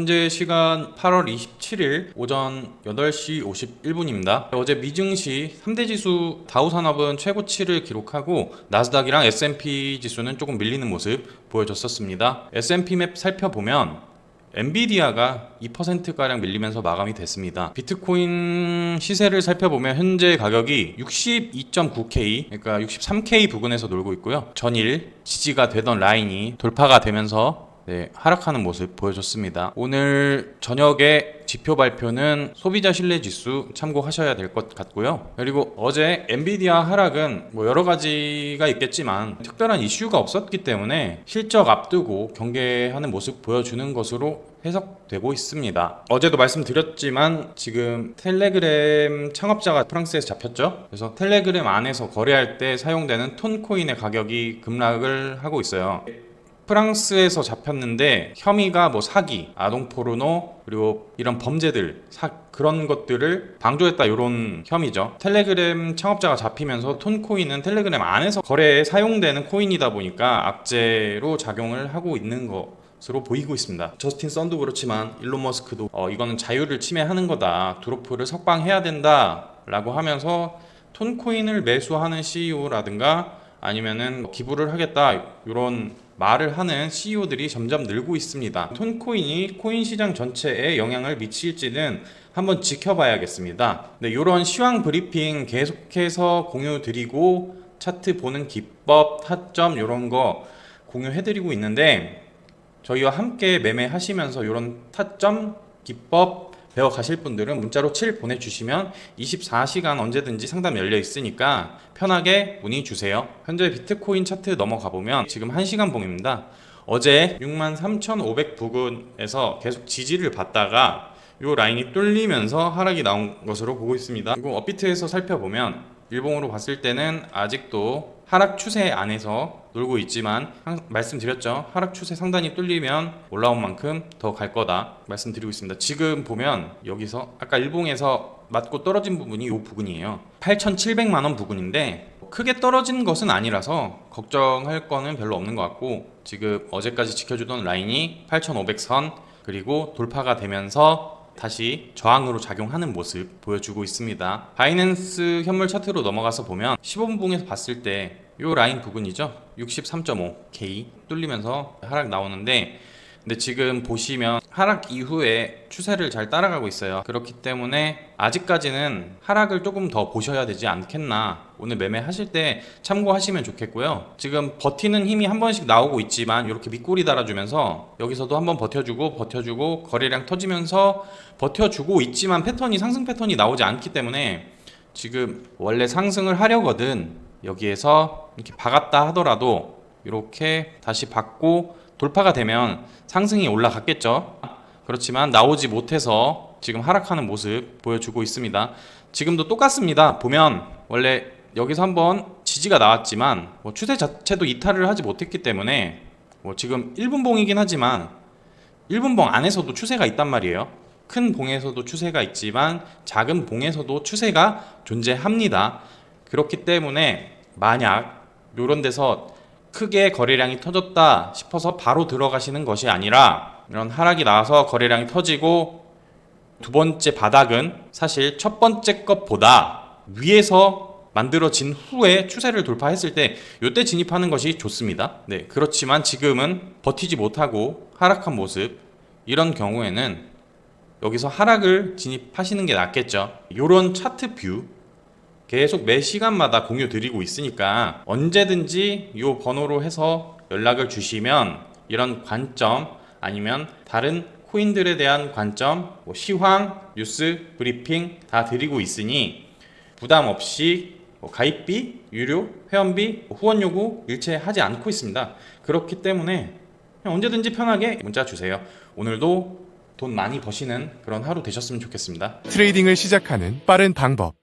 현재 시간 8월 27일 오전 8시 51분입니다. 어제 미증시 3대 지수 다우산업은 최고치를 기록하고 나스닥이랑 S&P 지수는 조금 밀리는 모습 보여줬었습니다. S&P 맵 살펴보면 엔비디아가 2%가량 밀리면서 마감이 됐습니다. 비트코인 시세를 살펴보면 현재 가격이 62.9K, 그러니까 63K 부근에서 놀고 있고요. 전일 지지가 되던 라인이 돌파가 되면서 네, 하락하는 모습 보여줬습니다. 오늘 저녁에 지표 발표는 소비자 신뢰 지수 참고하셔야 될 것 같고요. 그리고 어제 엔비디아 하락은 뭐 여러 가지가 있겠지만 특별한 이슈가 없었기 때문에 실적 앞두고 경계하는 모습 보여주는 것으로 해석되고 있습니다. 어제도 말씀드렸지만 지금 텔레그램 창업자가 프랑스에서 잡혔죠. 그래서 텔레그램 안에서 거래할 때 사용되는 톤코인의 가격이 급락을 하고 있어요. 프랑스에서 잡혔는데 혐의가 뭐 사기, 아동 포르노 그리고 이런 범죄들 사, 그런 것들을 방조했다 이런 혐의죠. 텔레그램 창업자가 잡히면서 톤코인은 텔레그램 안에서 거래에 사용되는 코인이다 보니까 악재로 작용을 하고 있는 거. 으로 보이고 있습니다. 저스틴 썬도 그렇지만 일론 머스크도 어, 이거는 자유를 침해하는 거다. 드로프를 석방해야 된다라고 하면서 톤코인을 매수하는 CEO라든가 아니면은 기부를 하겠다 이런 말을 하는 CEO들이 점점 늘고 있습니다. 톤코인이 코인 시장 전체에 영향을 미칠지는 한번 지켜봐야겠습니다. 네, 이런 시황 브리핑 계속해서 공유 드리고 차트 보는 기법, 타점 이런 거 공유해 드리고 있는데 저희와 함께 매매하시면서 이런 타점, 기법 배워 가실 분들은 문자로 7 보내주시면 24시간 언제든지 상담 열려 있으니까 편하게 문의 주세요. 현재 비트코인 차트 넘어가 보면 지금 1시간 봉입니다. 어제 63,500 부근에서 계속 지지를 받다가 이 라인이 뚫리면서 하락이 나온 것으로 보고 있습니다. 그리고 업비트에서 살펴보면 일봉으로 봤을 때는 아직도 하락 추세 안에서 놀고 있지만 항- 말씀드렸죠. 하락 추세 상단이 뚫리면 올라온 만큼 더 갈 거다 말씀드리고 있습니다. 지금 보면 여기서 아까 일봉에서 맞고 떨어진 부분이 이 부분이에요. 8,700만 원 부분인데 크게 떨어진 것은 아니라서 걱정할 거는 별로 없는 것 같고 지금 어제까지 지켜주던 라인이 8,500선 그리고 돌파가 되면서 다시 저항으로 작용하는 모습 보여주고 있습니다. 바이낸스 현물 차트로 넘어가서 보면 15분봉에서 봤을 때 이 라인 부분이죠. 63.5K 뚫리면서 하락 나오는데 근데 지금 보시면 하락 이후에 추세를 잘 따라가고 있어요. 그렇기 때문에 아직까지는 하락을 조금 더 보셔야 되지 않겠나. 오늘 매매하실 때 참고하시면 좋겠고요. 지금 버티는 힘이 한 번씩 나오고 있지만 이렇게 밑꼬리 달아주면서 여기서도 한번 버텨주고 버텨주고 거래량 터지면서 버텨주고 있지만 패턴이 상승 패턴이 나오지 않기 때문에 지금 원래 상승을 하려거든 여기에서 이렇게 박았다 하더라도 이렇게 다시 받고 돌파가 되면 상승이 올라갔겠죠. 그렇지만 나오지 못해서 지금 하락하는 모습 보여주고 있습니다. 지금도 똑같습니다. 보면 원래 여기서 한번 지지가 나왔지만 뭐 추세 자체도 이탈을 하지 못했기 때문에 뭐 지금 1분 봉이긴 하지만 1분 봉 안에서도 추세가 있단 말이에요. 큰 봉에서도 추세가 있지만 작은 봉에서도 추세가 존재합니다. 그렇기 때문에 만약 이런 데서 크게 거래량이 터졌다 싶어서 바로 들어가시는 것이 아니라 이런 하락이 나와서 거래량이 터지고 두 번째 바닥은 사실 첫 번째 것보다 위에서 만들어진 후에 추세를 돌파했을 때 이때 진입하는 것이 좋습니다. 네, 그렇지만 지금은 버티지 못하고 하락한 모습 이런 경우에는 여기서 하락을 진입하시는 게 낫겠죠. 이런 차트 뷰 계속 매 시간마다 공유 드리고 있으니까 언제든지 이 번호로 해서 연락을 주시면 이런 관점 아니면 다른 코인들에 대한 관점, 뭐 시황, 뉴스, 브리핑 다 드리고 있으니 부담 없이 뭐 가입비, 유료, 회원비, 뭐 후원 요구 일체 하지 않고 있습니다. 그렇기 때문에 언제든지 편하게 문자 주세요. 오늘도 돈 많이 버시는 그런 하루 되셨으면 좋겠습니다. 트레이딩을 시작하는 빠른 방법.